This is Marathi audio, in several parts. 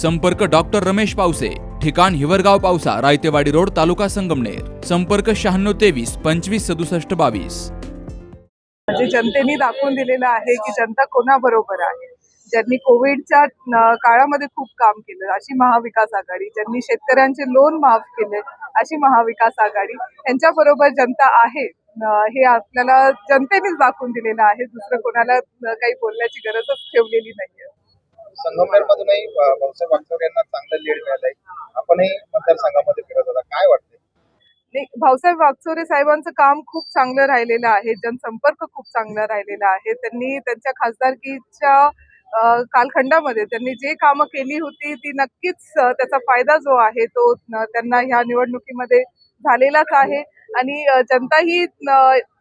संपर्क डॉक्टर रमेश पावसे ठिकाण हिवरगाव पावसा रायतेवाडी रोड तालुका संगमनेर. संपर्क शहाण्णव तेवीस पंचवीस सदुसष्ट बावीस. म्हणजे जनतेने दाखवून दिलेलं आहे की जनता कोणाबरोबर आहे? ज्यांनी कोविडच्या काळामध्ये खूप काम केलं अशी महाविकास आघाडी ज्यांनी शेतकऱ्यांचे लोन माफ केले अशी महाविकास आघाडी यांच्याबरोबर जनता आहे. हे आपल्याला जनतेनेच दाखवून दिलेलं आहे. दुसरं कोणाला काही बोलण्याची गरजच ठेवलेली नाहीये. संगमनेर मधूनही भाऊसाहेब वागचौर यांना चांगलं लीड मिळालंय. आपणही मतदारसंघामध्ये फिरत होता. काय वाटतंय? भाऊसाहेब वागचोरे साहेबांचं काम खूप चांगलं राहिलेलं आहे. जनसंपर्क खूप चांगला राहिलेला आहे. त्यांनी त्यांच्या खासदारकीच्या कालखंडामध्ये त्यांनी जे कामं केली होती ती नक्कीच त्याचा फायदा जो आहे तो त्यांना ह्या निवडणुकीमध्ये झालेलाच आहे. आणि जनताही जनता ही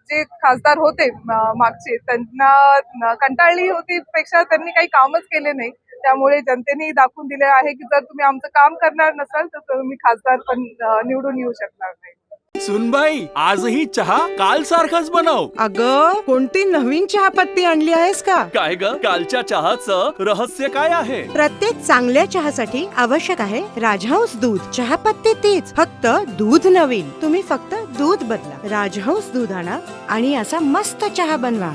जे खासदार होते मागचे त्यांना कंटाळली होती पेक्षा त्यांनी काही कामच केले नाही. त्यामुळे जनतेने दाखवून दिले आहे की जर तुम्ही आमचं काम करणार नसाल तर तुम्ही खासदार पण निवडून येऊ शकणार नाही. सुनबाई आजही चहा काल सारखाच बनव. अग कोणती नवीन चहापत्ती आणली आहेस का? काय ग? कालच्या चहाचं रहस्य काय आहे? प्रत्येक चांगल्या चहासाठी आवश्यक आहे राजहंस दूध. चहापत्ती तीच फक्त दूध नवीन. तुम्ही फक्त दूध बदला. राजहंस दूध आणा आणि असा मस्त चहा बनवा.